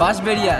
বাঁশবেড়িয়া।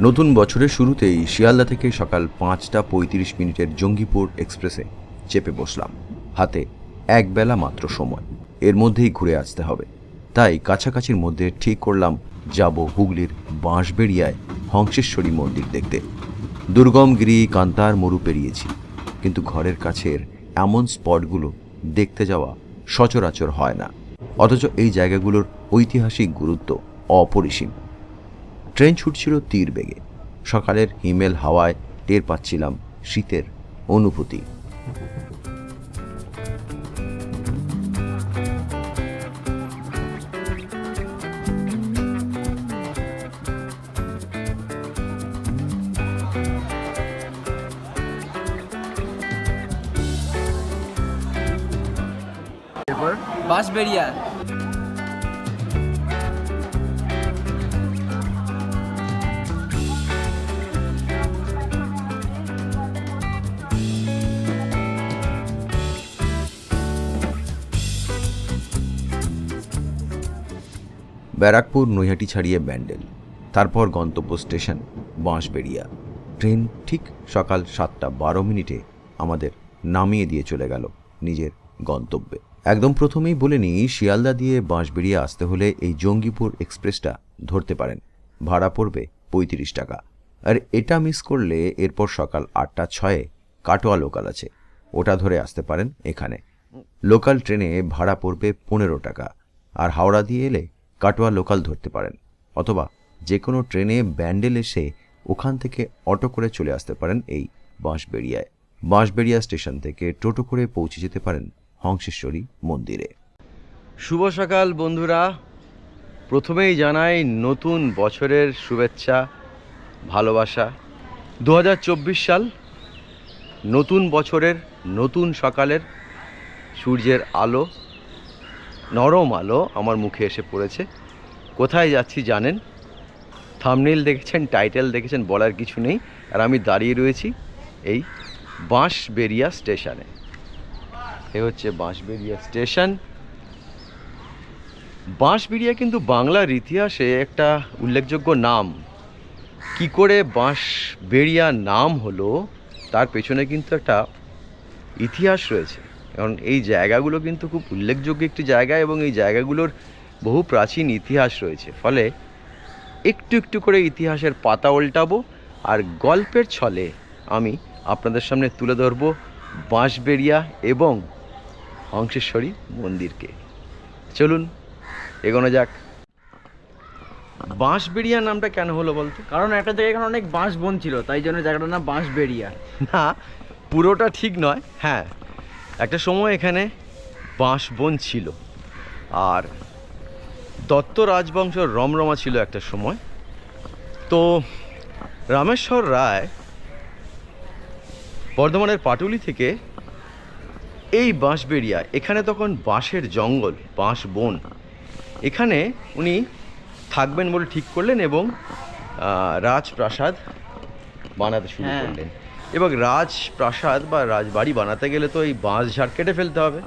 নতুন বছরের শুরুতেই শিয়ালদা থেকে সকাল পাঁচটা পঁয়ত্রিশ মিনিটের জঙ্গিপুর এক্সপ্রেসে চেপে বসলাম। হাতে এক বেলা মাত্র সময়। এর মধ্যেই ঘুরে আসতে হবে। তাই কাছাকাছির মধ্যে ঠিক করলাম যাব হুগলির বাঁশবেড়িয়ায় হংসেশ্বরী মন্দির দেখতে। দুর্গম গিরি কান্তার মরু পেরিয়েছি। কিন্তু ঘরের কাছের এমন স্পটগুলো দেখতে যাওয়া সচরাচর হয় না। অথচ এই জায়গাগুলোর ঐতিহাসিক গুরুত্ব অপরিসীম। ট্রেন ছুটছিল তীর বেগে। সকালের হিমেল হাওয়ায় টের পাচ্ছিলাম শীতের অনুভূতি। বাঁশবেড়িয়া। ব্যারাকপুর নৈহাটি ছাড়িয়ে ব্যান্ডেল। তারপর গন্তব্য স্টেশন, বাঁশবেড়িয়া। ট্রেন ঠিক সকাল সাতটা বারো মিনিটে আমাদের নামিয়ে দিয়ে চলে গেল নিজের গন্তব্যে। একদম প্রথমেই বলে নিই, শিয়ালদা দিয়ে বাঁশবেড়িয়া আসতে হলে এই জঙ্গিপুর এক্সপ্রেসটা ধরতে পারেন। ভাড়া পড়বে পঁয়ত্রিশ টাকা। আর এটা মিস করলে এরপর সকাল আটটা ছয়ে কাটোয়া লোকাল আছে। ওটা ধরে আসতে পারেন এখানে। লোকাল ট্রেনে ভাড়া পড়বে পনেরো টাকা। আর হাওড়া দিয়ে এলে কাটোয়া লোকাল ধরতে পারেন, অথবা যে কোনো ট্রেনে ব্যান্ডেল এসে ওখান থেকে অটো করে চলে আসতে পারেন এই বাঁশবেড়িয়ায়। বাঁশবেড়িয়া স্টেশন থেকে টোটো করে পৌঁছে যেতে পারেন হংসেশ্বরী মন্দিরে। শুভ সকাল বন্ধুরা। প্রথমেই জানাই নতুন বছরের শুভেচ্ছা, ভালোবাসা। দু হাজার চব্বিশ সাল নতুন বছরের নতুন সকালের সূর্যের আলো। নরম আলো আমার মুখে এসে পড়েছে। কোথায় যাচ্ছি জানেন? থামনেল দেখেছেন, টাইটেল দেখেছেন, বলার কিছু নেই। আর আমি দাঁড়িয়ে রয়েছি এই বাঁশবেড়িয়া স্টেশনে। এ হচ্ছে বাঁশবেড়িয়া স্টেশন। বাঁশবেড়িয়া কিন্তু বাংলার ইতিহাসে একটা উল্লেখযোগ্য নাম। কি করে বাঁশবেড়িয়া নাম হলো, তার পেছনে কিন্তু একটা ইতিহাস রয়েছে। কারণ এই জায়গাগুলো কিন্তু খুব উল্লেখযোগ্য একটি জায়গা এবং এই জায়গাগুলোর বহু প্রাচীন ইতিহাস রয়েছে। ফলে একটু একটু করে ইতিহাসের পাতা উল্টাবো আর গল্পের ছলে আমি আপনাদের সামনে তুলে ধরবো বাঁশবেড়িয়া এবং হংসেশ্বরী মন্দিরকে। চলুন এগোনো যাক। বাঁশবেড়িয়া নামটা কেন হলো বলতো? কারণ একটা জায়গায় এখানে অনেক বাঁশ বন ছিল তাই জন্য জায়গাটার নাম বাঁশবেড়িয়া। না পুরোটা ঠিক নয়। হ্যাঁ একটা সময় এখানে বাঁশ বন ছিল। আর দত্ত রাজবংশ রমরমা ছিল একটা সময়। তো রামেশ্বর রায় বর্ধমানের পাটুলি থেকে এই বাঁশবেড়িয়া এখানে তখন বাঁশের জঙ্গল বাঁশ বন এখানে উনি থাকবেন বলে ঠিক করলেন এবং রাজপ্রাসাদ বানাতে শুরু হ্যাঁ। করলেন। এবং রাজপ্রাসাদ বা রাজবাড়ি বানাতে গেলে তো এই বাঁশ ঝাড় কেটে ফেলতে হবে।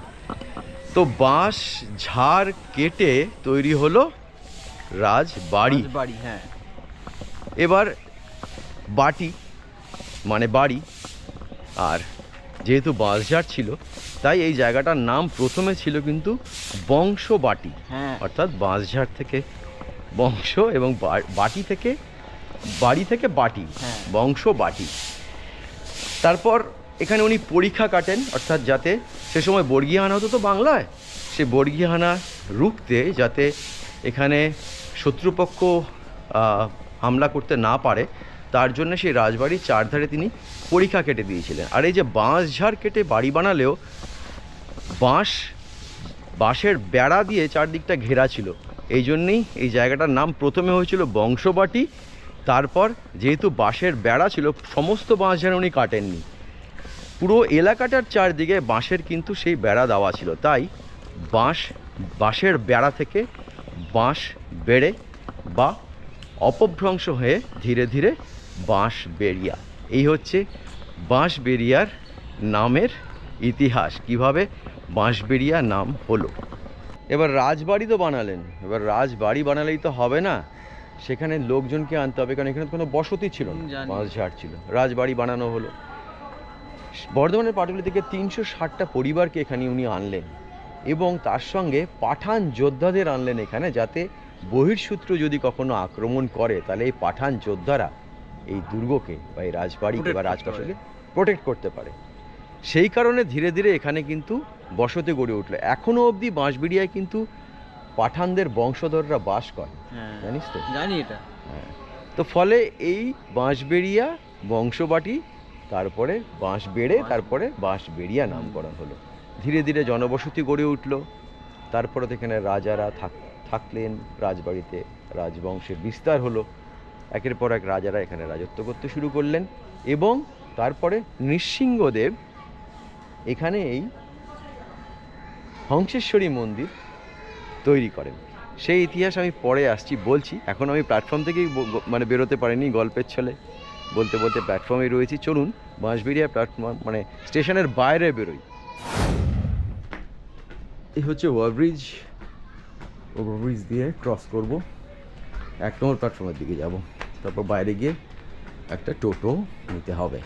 তো বাঁশ ঝাড় কেটে তৈরি হলো রাজবাড়ি। বাড়ি হ্যাঁ। এবার বাটি মানে বাড়ি। আর যেহেতু বাঁশঝাড় ছিল তাই এই জায়গাটার নাম প্রথমে ছিল কিন্তু বংশবাটি হ্যাঁ। অর্থাৎ বাঁশঝাড় থেকে বংশ এবং বাটি থেকে বাড়ি থেকে বাটি হ্যাঁ। বংশ বাটি। তারপর এখানে উনি পরীক্ষা কাটেন, অর্থাৎ যাতে সে সময় বর্গীহানা হতো তো বাংলায়, সে বর্গীহানা রুখতে যাতে এখানে শত্রুপক্ষ হামলা করতে না পারে, তার জন্য সেই রাজবাড়ির চারধারে তিনি পরীক্ষা কেটে দিয়েছিলেন। আর এই যে বাঁশ ঝাড় কেটে বাড়ি বানালেও বাঁশ, বাঁশের বেড়া দিয়ে চারদিকটা ঘেরা ছিল। এই জন্যেই এই জায়গাটার নাম প্রথমে হয়েছিল বংশবাটি তারপর যেহেতু বাঁশের বেড়া ছিল, সমস্ত বাঁশ যেন উনি কাটেননি। পুরো এলাকাটার চারদিকে বাঁশের কিন্তু সেই বেড়া দেওয়া ছিল। তাই বাঁশ, বাঁশের বেড়া থেকে বাঁশ বেড়ে বা অপভ্রংশ হয়ে ধীরে ধীরে বাঁশ বেরিয়া এই হচ্ছে বাঁশ বেরিয়ার নামের ইতিহাস। কীভাবে বাঁশবেড়িয়া নাম হলো? এবার রাজবাড়ি তো বানালেন। এবার রাজবাড়ি বানালেই তো হবে না। সেখানে লোকজনকে আনতে হবে কারণ এখানে কোনো বসতি ছিল না হুম, বাঁশঝাড় ছিল রাজবাড়ি বানানো হলো। বর্ধমানের পাটুলি থেকে তিনশো ষাটটা পরিবারকে এখানে উনি আনলেন এবং তার সঙ্গে পাঠান যোদ্ধাদের আনলেন এখানে যাতে বহির্সূত্র যদি কখনো আক্রমণ করে তাহলে এই পাঠান যোদ্ধারা এই দুর্গকে বা এই রাজবাড়িকে বা রাজপ্রাসাদকে প্রোটেক্ট করতে পারে। সেই কারণে ধীরে ধীরে এখানে কিন্তু বসতি গড়ে উঠল। এখনও অবধি বাঁশবিড়িয়ায় কিন্তু পাঠানদের বংশধররা বাস করে। হ্যাঁ জানিস তো? জানি এটা। হ্যাঁ। তো ফলে এই বাঁশবেড়িয়া বংশবাটি তারপরে বাঁশ বেড়ে তারপরে বাঁশবেড়িয়া নামকরণ হলো। ধীরে ধীরে জনবসতি গড়ে উঠল। তারপরে তো এখানে রাজারা থাক থাকলেন রাজবাড়িতে রাজবংশের বিস্তার হলো। একের পর এক রাজারা এখানে রাজত্ব করতে শুরু করলেন এবং তারপরে নৃসিংহদেব এখানে এই হংসেশ্বরী মন্দির তৈরি করেন। সেই ইতিহাস আমি পরে আসছি, বলছি। এখন আমি প্ল্যাটফর্ম থেকেই মানে বেরোতে পারিনি গল্পের ছলে। বলতে বলতে প্ল্যাটফর্মে রয়েছি। চলুন, বাঁশবেড়িয়া প্ল্যাটফর্ম মানে স্টেশনের বাইরে বেরোই। এই হচ্ছে ওভারব্রিজ। ওভারব্রিজ দিয়ে ক্রস করব। এক নম্বর প্ল্যাটফর্মের দিকে যাব। তারপর বাইরে গিয়ে একটা টোটো নিতে হবে।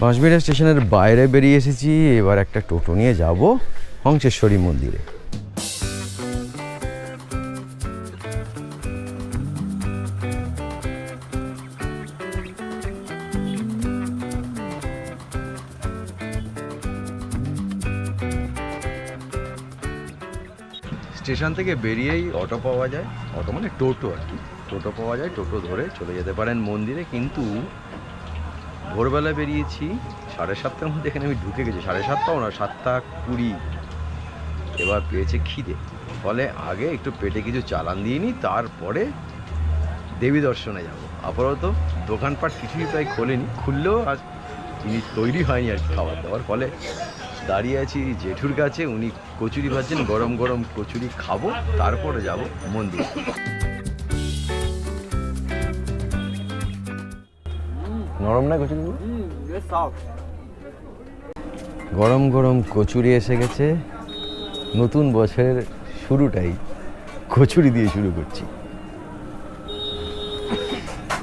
বাঁশবেড়িয়া স্টেশনের বাইরে বেরিয়ে এসেছি। এবার একটা টোটো নিয়ে যাব। হংসেশ্বরী মন্দিরে। স্টেশন থেকে বেরিয়েই অটো পাওয়া যায়। অটো মানে টোটো আর কি। টোটো পাওয়া যায়, টোটো ধরে চলে যেতে পারেন মন্দিরে, কিন্তু ভোরবেলা বেরিয়েছি সাড়ে সাতটার মধ্যে। এখানে আমি ঢুকে গেছি। সাড়ে সাতটাও না সাতটা কুড়ি। এবার পেয়েছে খিদে। ফলে আগে একটু পেটে কিছু চালান দিয়ে নিই তারপরে দেবী দর্শনে যাব। আপাতত দোকানপাট কিছুই প্রায় খোলেনি খুললেও আর জিনিস তৈরি হয়নি আর কি খাবার দাবার ফলে দাঁড়িয়ে আছি জেঠুর কাছে উনি কচুরি ভাজছেন গরম গরম কচুরি খাব তারপরে যাব মন্দির। নরম না কচুরিগুলো গরম গরম কচুরি এসে গেছে। নতুন বছরের শুরুটাই কচুরি দিয়ে শুরু করছি।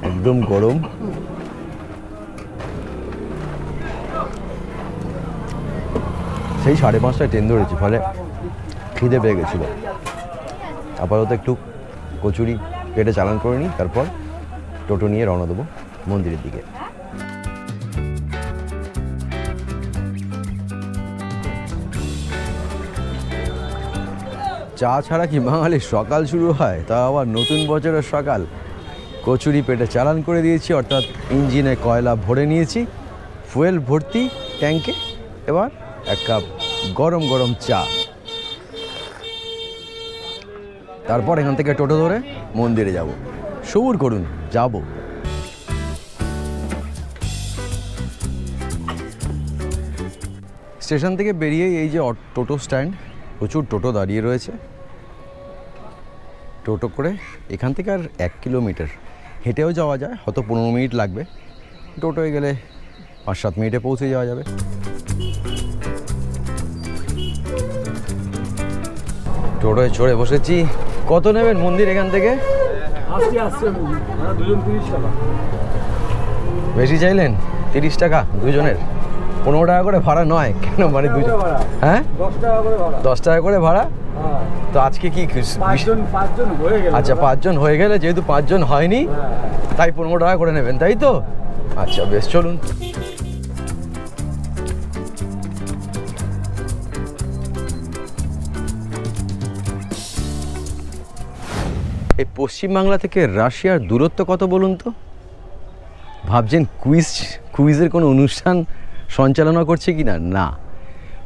একদম গরম। সেই সাড়ে পাঁচটায় ট্রেন ধরেছি, ফলে খিদে পেয়ে গেছিল। আপাতত একটু কচুরি পেটে চালান করে নিই, তারপর টোটো নিয়ে রওনা দেবো মন্দিরের দিকে। চা ছাড়া কি বাঙালির সকাল শুরু হয়? তা আবার নতুন বছরের সকাল। কচুরি পেটে চালান করে দিয়েছি, অর্থাৎ ইঞ্জিনে কয়লা ভরে নিয়েছি। ফুয়েল ভর্তি ট্যাঙ্কে এবার এক কাপ গরম গরম চা। তারপর এখান থেকে টোটো ধরে মন্দিরে যাব। সবুর করুন, যাব। স্টেশন থেকে বেরিয়ে এই যে টোটো স্ট্যান্ড প্রচুর টোটো দাঁড়িয়ে রয়েছে। টোটো করে এখান থেকে আর এক কিলোমিটার। হেঁটেও যাওয়া যায় হয়তো পনেরো মিনিট লাগবে। টোটোয় গেলে পাঁচ সাত মিনিটে পৌঁছে যাওয়া যাবে। টোটোয় চড়ে বসেছি। কত নেবেন মন্দির এখান থেকে? বেশি চাইলেন? তিরিশ টাকা দুজনের? পনেরো টাকা করে ভাড়া নয়। কেন মানে দুজন হ্যাঁ? দশ টাকা করে ভাড়া? হ্যাঁ। তো আজকে কি হয়ে আচ্ছা পাঁচজন হয়ে গেলে যেহেতু পাঁচজন হয়নি হ্যাঁ তাই পনেরো টাকা করে নেবেন তাই তো? আচ্ছা বেশ চলুন। এই পশ্চিমবাংলা থেকে রাশিয়ার দূরত্ব কত বলুন তো? ভাবছেন কুইজ কুইজের কোনো অনুষ্ঠান সঞ্চালনা করছে কি না। না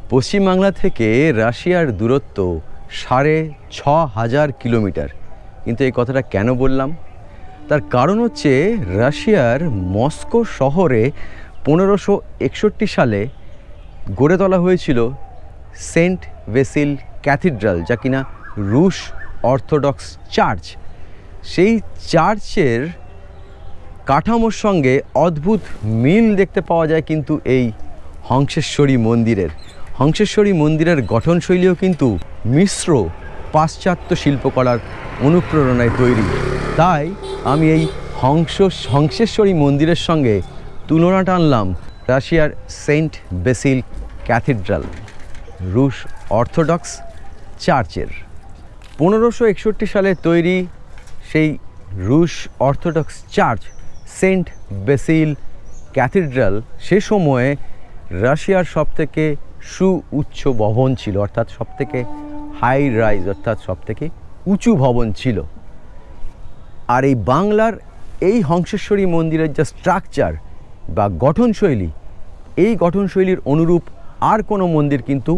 পশ্চিমবাংলা থেকে রাশিয়ার দূরত্ব সাড়ে ছ হাজার কিলোমিটার। কিন্তু এই কথাটা কেন বললাম? তার কারণ হচ্ছে রাশিয়ার মস্কো শহরে পনেরোশো একষট্টি সালে গড়ে তোলা হয়েছিল সেন্ট ভেসিল ক্যাথিড্রাল, যা কিনা রুশ অর্থোডক্স চার্চ। সেই চার্চের কাঠামোর সঙ্গে অদ্ভুত মিল দেখতে পাওয়া যায় কিন্তু এই হংসেশ্বরী মন্দিরের। হংসেশ্বরী মন্দিরের গঠনশৈলীও কিন্তু মিশ্র পাশ্চাত্য শিল্পকলার অনুপ্রেরণায় তৈরি। তাই আমি এই হংস, হংসেশ্বরী মন্দিরের সঙ্গে তুলনা টানলাম রাশিয়ার সেন্ট বেসিল ক্যাথিড্রাল, রুশ অর্থোডক্স চার্চের। পনেরোশো একষট্টি সালে তৈরি সেই রুশ orthodox church Saint Basil cathedral সে সময়ে রাশিয়ার সবথেকে সুউচ্চ ভবন ছিল, অর্থাৎ সবথেকে হাই রাইজ অর্থাৎ সবথেকে উঁচু ভবন ছিল। আর এই বাংলার এই হংসেশ্বরী মন্দিরের যা স্ট্রাকচার বা গঠনশৈলী, এই গঠনশৈলীর অনুরূপ আর কোনো মন্দির কিন্তু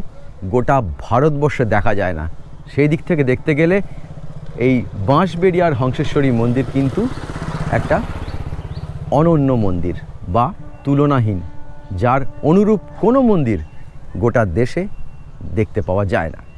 গোটা ভারতবর্ষে দেখা যায় না। সেই দিক থেকে দেখতে গেলে এই বাঁশবেড়িয়ার হংসেশ্বরী মন্দির কিন্তু একটা অনন্য মন্দির বা তুলনাহীন যার অনুরূপ কোনো মন্দির গোটা দেশে দেখতে পাওয়া যায় না।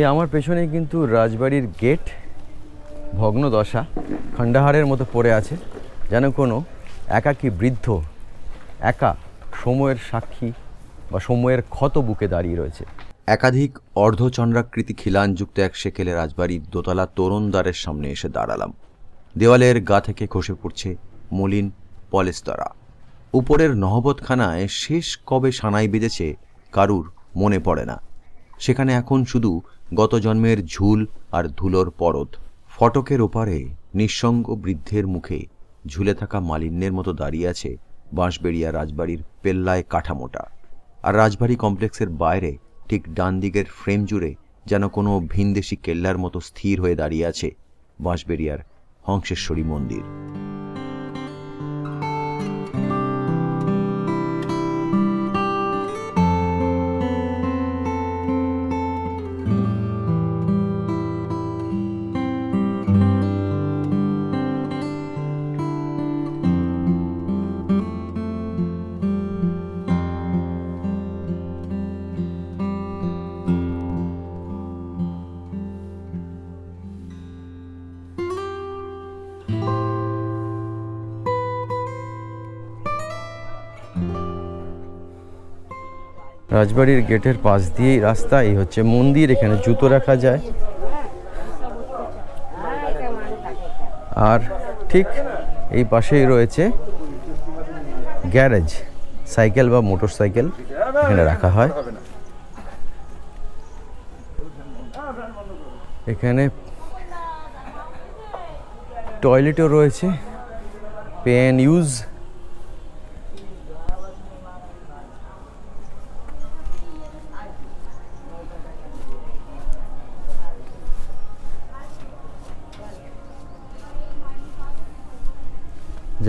এই আমার পেছনে কিন্তু রাজবাড়ির গেট ভগ্ন দশা খণ্ডাহারের মতো পড়ে আছে, যেন কোনো একাকী বৃদ্ধ, একা সময়ের সাক্ষী বা সময়ের ক্ষত বুকে দাঁড়িয়ে রয়েছে। একাধিক অর্ধচন্দ্রাকৃতি খিলানযুক্ত এক সেকেলে রাজবাড়ির দোতলা তরুণ দ্বারের সামনে এসে দাঁড়ালাম। দেওয়ালের গা থেকে খসে পড়ছে মলিন পলেস্তরা। উপরের নহবতখানায় শেষ কবে সানাই বেজেছে কারুর মনে পড়ে না। সেখানে এখন শুধু গত জন্মের ঝুল আর ধুলোর পরত। ফটকের ওপারে নিঃসঙ্গ বৃদ্ধের মুখে ঝুলে থাকা মালিন্যের মতো দাঁড়িয়ে আছে বাঁশবেড়িয়া রাজবাড়ির পেল্লায় কাঠামোটা। আর রাজবাড়ি কমপ্লেক্সের বাইরে ঠিক ডান দিকের ফ্রেম জুড়ে যেন কোনো ভিনদেশি কেল্লার মতো স্থির হয়ে দাঁড়িয়ে আছে বাঁশবেড়িয়ার হংসেশ্বরী মন্দির। রাজবাড়ির গেটের পাশ দিয়েই রাস্তা, এই হচ্ছে মন্দির, এখানে জুতো রাখা যায়। আর ঠিক এই পাশেই রয়েছে গ্যারেজ, সাইকেল বা মোটর সাইকেল এখানে রাখা হয়। এখানে টয়লেটও রয়েছে, পেন ইউজ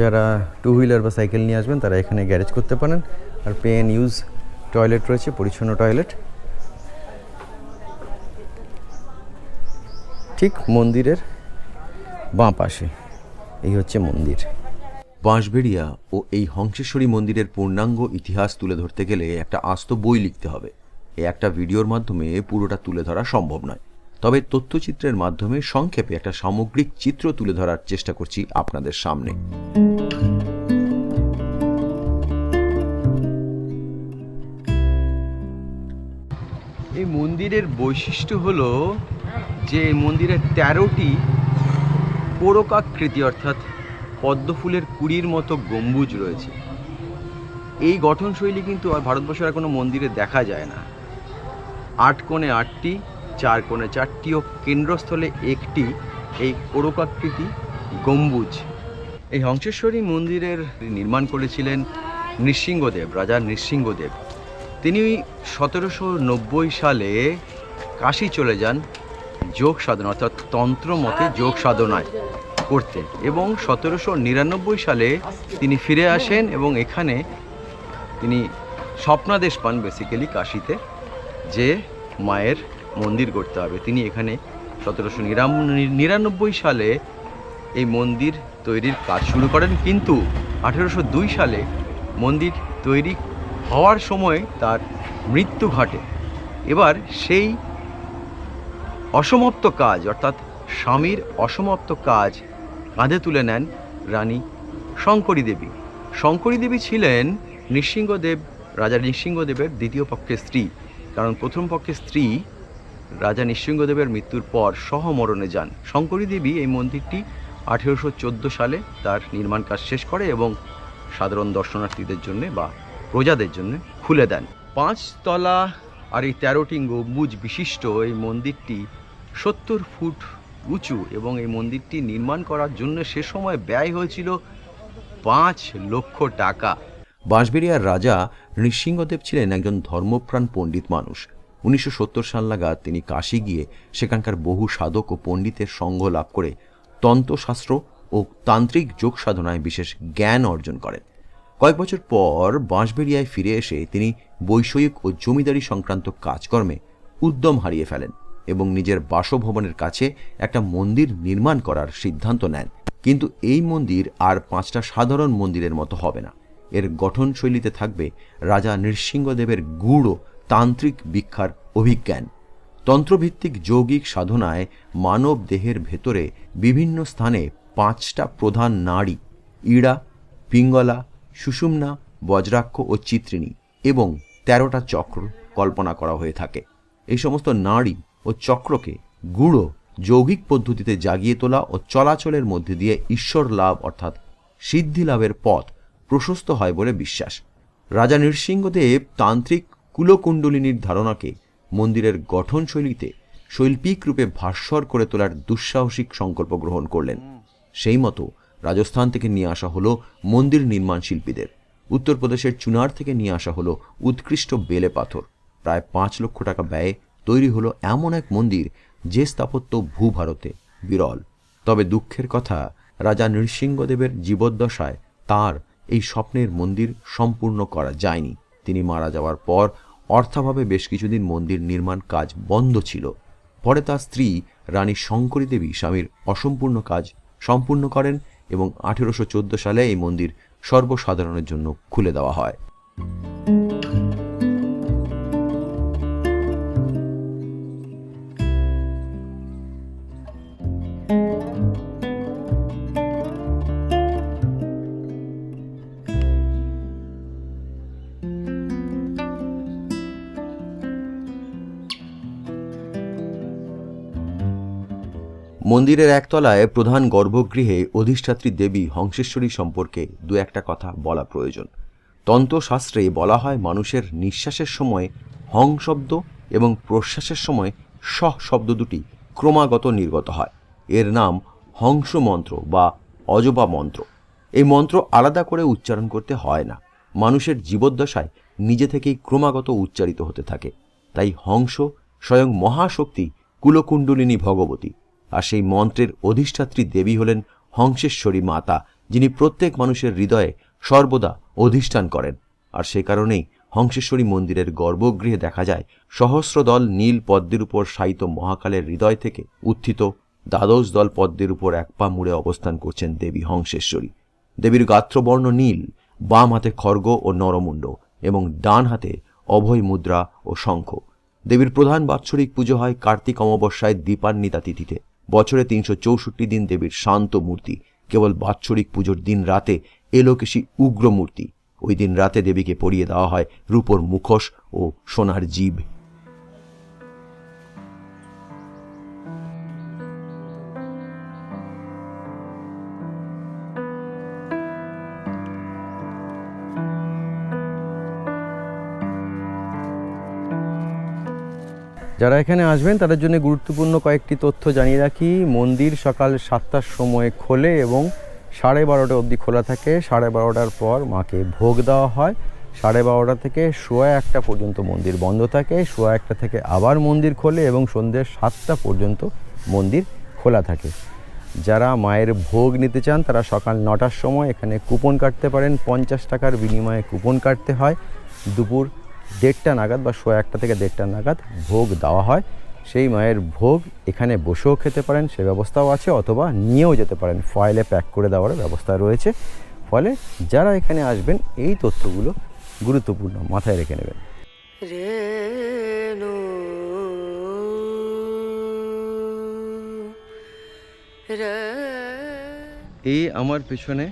যারা টু হুইলার বা সাইকেল নিয়ে আসবেন, তারা এখানে গ্যারেজ করতে পারেন। আর পে অ্যান্ড ইউজ টয়লেট রয়েছে, পরিচ্ছন্ন টয়লেট ঠিক মন্দিরের বাঁ পাশে, এই হচ্ছে মন্দির। বাঁশবেড়িয়া ও এই হংসেশ্বরী মন্দিরের পূর্ণাঙ্গ ইতিহাস তুলে ধরতে গেলে একটা আস্ত বই লিখতে হবে। এই একটা ভিডিওর মাধ্যমে পুরোটা তুলে ধরা সম্ভব নয়। তবে তথ্যচিত্রের মাধ্যমে সংক্ষেপে একটা সামগ্রিক চিত্র তুলে ধরার চেষ্টা করছি আপনাদের সামনে। এই মন্দিরের বৈশিষ্ট্য হলো যে মন্দিরে তেরোটি পোড়কাকৃতি অর্থাৎ পদ্মফুলের কুড়ির মতো গম্বুজ রয়েছে। এই গঠনশৈলী কিন্তু আর ভারতবর্ষের কোনো মন্দিরে দেখা যায় না। আট কোণে আটটি, চার কোণে চারটি ও কেন্দ্রস্থলে একটি এই পোড়কাকৃতি গম্বুজ। এই হংসেশ্বরী মন্দিরের নির্মাণ করেছিলেন নৃসিংহদেব, রাজা নৃসিংহদেব। তিনি সতেরোশো নব্বই সালে কাশি চলে যান যোগ সাধনা, অর্থাৎ তন্ত্র মতে যোগ সাধনায় করতে। এবং সতেরোশো নিরানব্বই সালে তিনি ফিরে আসেন এবং এখানে তিনি স্বপ্নাদেশ পান বেসিক্যালি কাশিতে, যে মায়ের মন্দির করতে হবে। তিনি এখানে সতেরোশো নিরানব্বই সালে এই মন্দির তৈরির কাজ শুরু করেন। কিন্তু আঠেরোশো দুই সালে মন্দির তৈরি হওয়ার সময় তার মৃত্যু ঘটে। এবার সেই অসমাপ্ত কাজ, অর্থাৎ স্বামীর অসমাপ্ত কাজ কাঁধে তুলে নেন রানী শঙ্করী দেবী। শঙ্করী দেবী ছিলেন নৃসিংহদেব, রাজা নৃসিংহদেবের দ্বিতীয় পক্ষের স্ত্রী। কারণ প্রথম পক্ষের স্ত্রী রাজা নৃসিংহদেবের মৃত্যুর পর সহমরণে যান। শঙ্করী দেবী এই মন্দিরটি আঠেরোশো চোদ্দ সালে তার নির্মাণ কাজ শেষ করে এবং সাধারণ দর্শনার্থীদের জন্য বা প্রজাদের জন্য খুলে দেন। পাঁচতলা আর এই তেরোটি গম্বুজ বিশিষ্ট এই মন্দিরটি সত্তর ফুট উঁচু এবং এই মন্দিরটি নির্মাণ করার জন্য সে সময় ব্যয় হয়েছিল পাঁচ লক্ষ টাকা। বাঁশবেড়িয়ার রাজা নৃসিংহদেব ছিলেন একজন ধর্মপ্রাণ পণ্ডিত মানুষ। উনিশশো সত্তর সাল নাগাদ তিনি কাশি গিয়ে সেখানকার বহু সাধক ও পণ্ডিতের সঙ্গ লাভ করে তন্ত্রশাস্ত্র ও তান্ত্রিক যোগ সাধনায় বিশেষ জ্ঞান অর্জন করেন। কয়েক বছর পর বাঁশবেড়িয়ায় ফিরে এসে তিনি বৈষয়িক ও জমিদারি সংক্রান্ত কাজকর্মে উদ্যম হারিয়ে ফেলেন এবং নিজের বাসভবনের কাছে একটা মন্দির নির্মাণ করার সিদ্ধান্ত নেন। কিন্তু এই মন্দির আর পাঁচটা সাধারণ মন্দিরের মতো হবে না। এর গঠনশৈলীতে থাকবে রাজা নৃসিংহদেবের গূঢ়, তান্ত্রিক ভিক্ষার অভিজ্ঞান। তন্ত্রভিত্তিক যৌগিক সাধনায় মানব দেহের ভেতরে বিভিন্ন স্থানে পাঁচটা প্রধান নাড়ি, ইড়া, পিঙ্গলা সুষুম্না, বজ্রাক্ষ ও চিত্রিণী এবং তেরোটা চক্র কল্পনা করা হয়ে থাকে। এই সমস্ত নাড়ি ও চক্রকে গূঢ় যৌগিক পদ্ধতিতে জাগিয়ে তোলা ও চলাচলের মধ্যে দিয়ে ঈশ্বর লাভ অর্থাৎ সিদ্ধি লাভের পথ প্রশস্ত হয় বলে বিশ্বাস। রাজা নৃসিংহদেব তান্ত্রিক কুলকুণ্ডলিনীর ধারণাকে মন্দিরের গঠনশৈলীতে শৈল্পিক রূপে ভাস্বর করে তোলার দুঃসাহসিক সংকল্প গ্রহণ করলেন। সেই মতো রাজস্থান থেকে নিয়ে আসা হলো মন্দির নির্মাণ শিল্পীদের। উত্তরপ্রদেশের চুনার থেকে নিয়ে আসা হলো উৎকৃষ্ট বেলে পাথর। প্রায় পাঁচ লক্ষ টাকা ব্যয়ে তৈরি হলো এমন এক মন্দির যে স্থাপত্য ভূভারতে বিরল। তবে দুঃখের কথা, রাজা নৃসিংহদেবের জীবদ্দশায় তার এই স্বপ্নের মন্দির সম্পূর্ণ করা যায়নি। তিনি মারা যাওয়ার পর অর্থাভাবে বেশ কিছুদিন মন্দির নির্মাণ কাজ বন্ধ ছিল। পরে তার স্ত্রী রানী শঙ্করী দেবী স্বামীর অসম্পূর্ণ কাজ সম্পূর্ণ করেন এবং আঠেরোশো চৌদ্দ সালে এই মন্দির সর্বসাধারণের জন্য খুলে দেওয়া হয়। মন্দিরের একতলায় প্রধান গর্ভগৃহে অধিষ্ঠাত্রী দেবী হংসেশ্বরী সম্পর্কে দু একটা কথা বলা প্রয়োজন। তন্ত্রশাস্ত্রে বলা হয় মানুষের নিঃশ্বাসের সময় হং শব্দ এবং প্রশ্বাসের সময় সহ শব্দ দুটি ক্রমাগত নির্গত হয়। এর নাম হংস মন্ত্র বা অজবা মন্ত্র। এই মন্ত্র আলাদা করে উচ্চারণ করতে হয় না। মানুষের জীবদ্দশায় নিজে থেকেই ক্রমাগত উচ্চারিত হতে থাকে। তাই হংস স্বয়ং মহাশক্তি কুলকুণ্ডলিনী ভগবতী। আর সেই মন্ত্রের অধিষ্ঠাত্রী দেবী হলেন হংসেশ্বরী মাতা, যিনি প্রত্যেক মানুষের হৃদয়ে সর্বদা অধিষ্ঠান করেন। আর সে কারণেই হংসেশ্বরী মন্দিরের গর্ভগৃহে দেখা যায় সহস্রদল নীল পদ্মের উপর শায়িত মহাকালের হৃদয় থেকে উত্থিত দ্বাদশ দল পদ্মের উপর এক পা মুড়ে অবস্থান করছেন দেবী হংসেশ্বরী। দেবীর গাত্রবর্ণ নীল, বাম হাতে খর্গ ও নরমুণ্ড এবং ডান হাতে অভয় মুদ্রা ও শঙ্খ। দেবীর প্রধান বাৎসরিক পুজো হয় কার্তিক অমাবস্যায় দীপান্বিতা তিথিতে। বছরে তিনশো চৌষট্টি দিন দেবীর শান্ত মূর্তি, কেবল বাৎসরিক পুজোর দিন রাতে এলোকেশী উগ্র মূর্তি ওই দিন রাতে দেবীকে পরিয়ে দেওয়া হয় রূপোর মুখোশ ও সোনার জীব। যারা এখানে আসবেন, তাদের জন্য গুরুত্বপূর্ণ কয়েকটি তথ্য জানিয়ে রাখি। মন্দির সকাল সাতটার সময় খোলে এবং সাড়ে বারোটা অবধি খোলা থাকে। সাড়ে বারোটার পর মাকে ভোগ দেওয়া হয়। সাড়ে বারোটা থেকে সোয়া একটা পর্যন্ত মন্দির বন্ধ থাকে। সোয়া একটা থেকে আবার মন্দির খোলে এবং সন্ধ্যে সাতটা পর্যন্ত মন্দির খোলা থাকে। যারা মায়ের ভোগ নিতে চান, তারা সকাল নটার সময় এখানে কুপন কাটতে পারেন। পঞ্চাশ টাকার বিনিময়ে কুপন কাটতে হয়। দুপুর দেড়টা নাগাদ বা সোয়া একটা থেকে দেড়টা নাগাদ ভোগ দেওয়া হয়। সেই মায়ের ভোগ এখানে বসেও খেতে পারেন সে ব্যবস্থাও আছে অথবা নিয়েও যেতে পারেন। ফয়েলে প্যাক করে দেওয়ার ব্যবস্থা রয়েছে। ফলে যারা এখানে আসবেন এই তথ্যগুলো গুরুত্বপূর্ণ মাথায় রেখে নেবেন। এই আমার পেছনে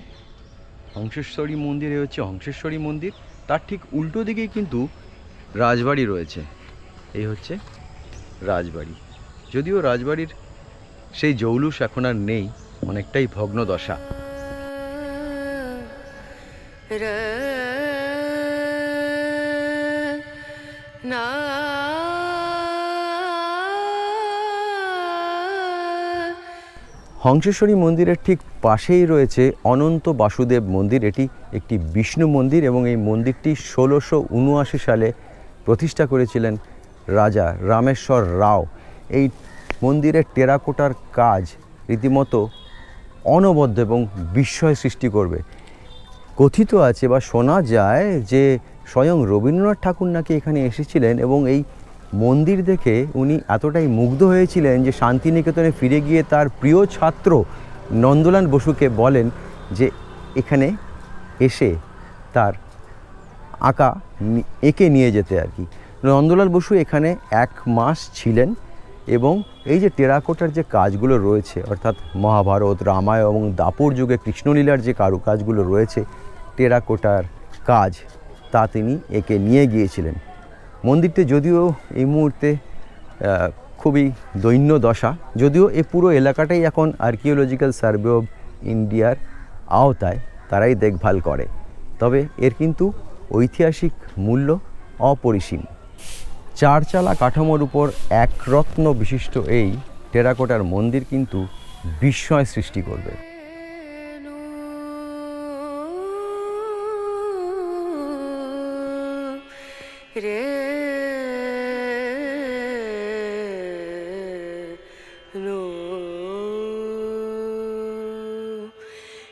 হংসেশ্বরী মন্দির হচ্ছে হংসেশ্বরী মন্দির। তার ঠিক উল্টো দিকেই কিন্তু রাজবাড়ি রয়েছে। এই হচ্ছে রাজবাড়ি। যদিও রাজবাড়ির সেই জৌলুস এখন আর নেই অনেকটাই ভগ্ন দশা না। হংসেশ্বরী মন্দিরের ঠিক পাশেই রয়েছে অনন্ত বাসুদেব মন্দির। এটি একটি বিষ্ণু মন্দির এবং এই মন্দিরটি ষোলোশো উনআশি সালে প্রতিষ্ঠা করেছিলেন রাজা রামেশ্বর রাও। এই মন্দিরের টেরাকোটার কাজ রীতিমতো অনবদ্য এবং বিস্ময় সৃষ্টি করবে। কথিত আছে বা শোনা যায় যে স্বয়ং রবীন্দ্রনাথ ঠাকুর নাকি এখানে এসেছিলেন এবং এই মন্দির দেখে উনি এতটাই মুগ্ধ হয়েছিলেন যে শান্তিনিকেতনে ফিরে গিয়ে তার প্রিয় ছাত্র নন্দলাল বসুকে বলেন যে এখানে এসে তার আঁকা এঁকে নিয়ে যেতে আর কি। নন্দলাল বসু এখানে এক মাস ছিলেন এবং এই যে টেরাকোটার যে কাজগুলো রয়েছে, অর্থাৎ মহাভারত, রামায়ণ এবং দাপর যুগে কৃষ্ণলীলার যে কারুকাজগুলো রয়েছে, টেরাকোটার কাজ, তা তিনি একে নিয়ে গিয়েছিলেন। মন্দিরটি যদিও এই মুহূর্তে খুবই দৈন্য দশা, যদিও এ পুরো এলাকাটাই এখন আর্কিওলজিক্যাল সার্ভে অফ ইন্ডিয়ার আওতায়, তারাই দেখভাল করে। তবে এর কিন্তু ঐতিহাসিক মূল্য অপরিসীম চারচালা কাঠামোর উপর এক রত্ন বিশিষ্ট এই টেরাকোটার মন্দির কিন্তু বিস্ময় সৃষ্টি করবে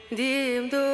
dim dum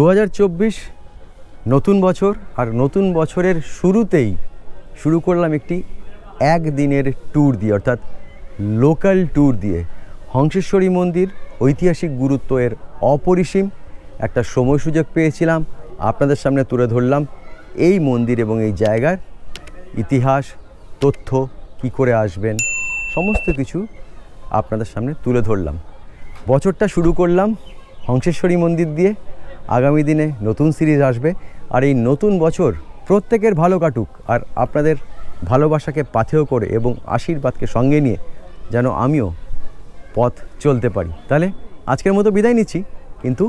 দু হাজার চব্বিশ নতুন বছর আর নতুন বছরের শুরুতেই শুরু করলাম একটি একদিনের ট্যুর দিয়ে, অর্থাৎ লোকাল ট্যুর দিয়ে। হংসেশ্বরী মন্দির ঐতিহাসিক গুরুত্ব এর অপরিসীম। একটা সময় সুযোগ পেয়েছিলাম, আপনাদের সামনে তুলে ধরলাম এই মন্দির এবং এই জায়গার ইতিহাস, তথ্য, কি করে আসবেন, সমস্ত কিছু আপনাদের সামনে তুলে ধরলাম। বছরটা শুরু করলাম হংসেশ্বরী মন্দির দিয়ে। আগামী দিনে নতুন সিরিজ আসবে আর এই নতুন বছর প্রত্যেকের ভালো কাটুক আর আপনাদের ভালোবাসাকে পাথেয় করে এবং আশীর্বাদকে সঙ্গে নিয়ে যেন আমিও পথ চলতে পারি। তাহলে আজকের মতো বিদায় নিচ্ছি, কিন্তু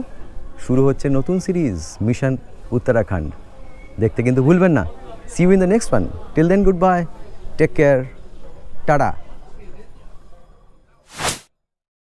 শুরু হচ্ছে নতুন সিরিজ, মিশন উত্তরাখণ্ড। দেখতে কিন্তু ভুলবেন না। See you in the next one till then good bye take care tata.